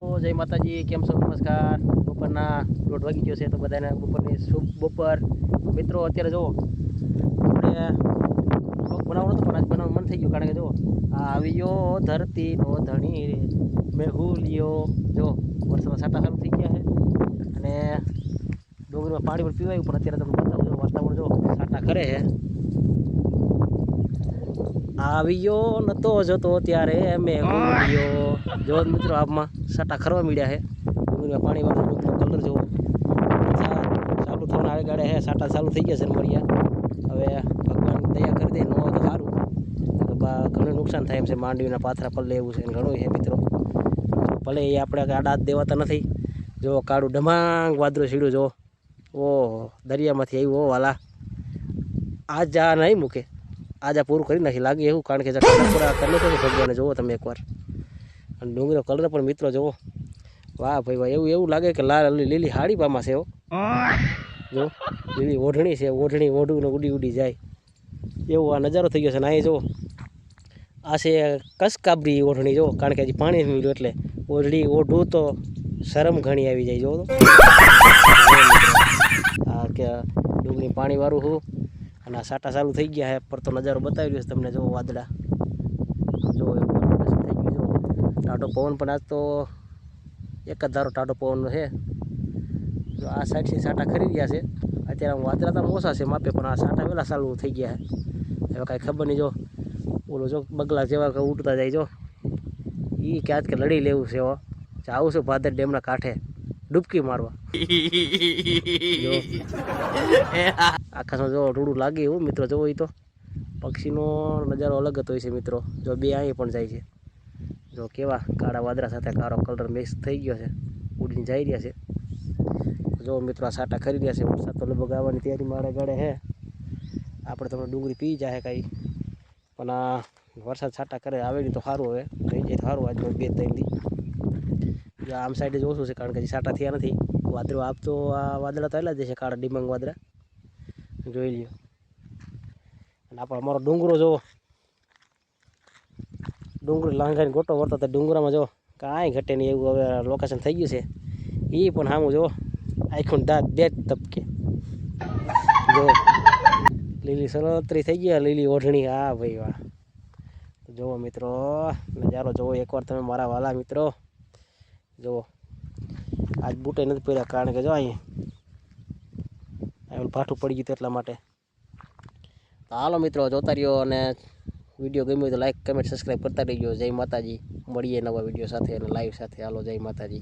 જય માતાજી, કેમ છો? નમસ્કાર. બપોરના દોઢ વાગી ગયો છે તો બધાને બપોરની શુભ બપોર. મિત્રો, અત્યારે જુઓ, આપણે બ્લોગ બનાવવાનો હતો, પણ આજ બનાવવાનું મન થઈ ગયું, કારણ કે જુઓ આ આવી ગયો ધરતીનો ધણી રે. મેહુલિયો જો વરસાદમાં સાટા ચાલુ થઈ ગયા છે. અને ડોંગરીમાં પાણી પણ પીવાયું, પણ અત્યારે તમને બતાવું જો વાતાવરણ જો સાટા કરે છે. આવ્યો નતો જતો ત્યારે, મેં હુલિયો જો મિત્રો આપમાં સાટા ખરવા મળ્યા છે ડુંગળીમાં પાણી વાળો મિત્રો કલર જોવો. ચાલુ થવાના આવે ગાડે હે, સાટા ચાલુ થઈ ગયા છે મરિયા હવે ભગવાન દયા કરી દે, ન હોય તો સારું. ઘણું નુકસાન થાય એમ છે, માંડવીના પાથરા પલ્લે એવું છે, ઘણું છે મિત્રો. ભલે એ આપણે આડા હાથ દેવાતા નથી. જો કાળું ડમાંગ વાદળું સીડું જો. ઓહો દરિયામાંથી આવ્યું, ઓ વાલા. આજ આ નહીં મૂકે. આજ આ પૂરું કરી નાખી. લાગે એવું, કારણ કે પૂરા કરી નાખ્યો ભગવાને જુઓ તમે એકવાર. અને ડુંગળીનો કલર પણ મિત્રો જુઓ. વાહ ભાઈ, વાહ, એવું એવું લાગે કે લાલ લીલી હાડી પામાં છે જો, લીલી ઓઢણી છે, ઓઢણી, ઓઢું ઉડી ઉડી જાય. એવો આ નજારો થઈ ગયો છે ને અહીં જો આ છે કસકાબરી ઓઢણી જો કારણ કે હજી પાણી મળ્યું એટલે ઓઢણી, ઓઢું તો શરમ ઘણી આવી જાય જો તો. આ કે ડુંગળી પાણીવાળું હું. અને આ સાટા ચાલુ થઈ ગયા છે પર તો નજારો બતાવી રહ્યો છે તમને જો વાદળા. જો એવું વાતાવરણ થઈ ગયું ટાઢો પવન, પણ આજ તો એક જ ધારો ટાટો પવનનો છે. જો આ સાઈડથી સાટા ખરી ગયા છે. અત્યારે હું વાદળા તો ઓછા છે માપે, પણ આ સાટા વહેલા ચાલુ થઈ ગયા છે. હવે કાંઈ ખબર નહીં જો, ઓલો જો બગલા જેવા કે ઉઠતા જાય જો. એ ક્યાંક કે લડી લેવું છે હો. આવું છું ભાદર ડેમના કાંઠે ડૂબકી મારવા. આકાશમાં જો રૂડું લાગે એવું મિત્રો, જોવો એ તો. પક્ષીનો નજારો અલગ જ હોય છે મિત્રો. જો બે અહીં પણ જાય છે. જો કેવા કાળા વાદળા સાથે કાળો કલર મિક્સ થઈ ગયો છે. ઉડીને જઈ રહ્યા છે. જો મિત્રો આ સાટા ખરી રહ્યા છે. વરસાદ તો લગભગ આવવાની તૈયારી મારે ગળે હે. આપણે તમને ડુંગળી પી જાય કાંઈ. પણ આ વરસાદ સાટા કરે આવે નહીં તો સારું હવે. થઈ જાય તો સારું આજનો બે ત્રણ દી. આમ સાઈડે જ ઓછું છે કારણ કે સાટા થયા નથી. વાદળો આપતો આ વાદળા તો એલા જ છે કાળા ડિમંગ વાદળા. જોઈ લ્યો. અને આપણો અમારો ડુંગરો જુઓ ડુંગરો લાંઘાઈને ગોટો વળતો તો ડુંગરામાં જો કાંઈ ઘટે નહીં એવું હવે લોકેશન થઈ ગયું છે. એ પણ સામું જો આખું દાંત બે જ તપકે જો લીલી સલોતરી થઈ ગયા લીલી ઓઢણી. હા ભાઈ વાહ. જુઓ મિત્રો, નજારો જુઓ એકવાર તમે મારા વાલા મિત્રો. જુઓ. આજ બૂટે નથી પહેર્યા કારણ કે જો અહીંયા ભાઠું પડી ગયું એટલા માટે. હાલો મિત્રો, જોતા રહ્યો અને વીડિયો ગમ્યો હોય તો લાઈક કમેન્ટ સબસ્ક્રાઈબ કરતા રહીજો. જય માતાજી. મળીએ નવા વીડિયો સાથે અને લાઈવ સાથે. હાલો, જય માતાજી.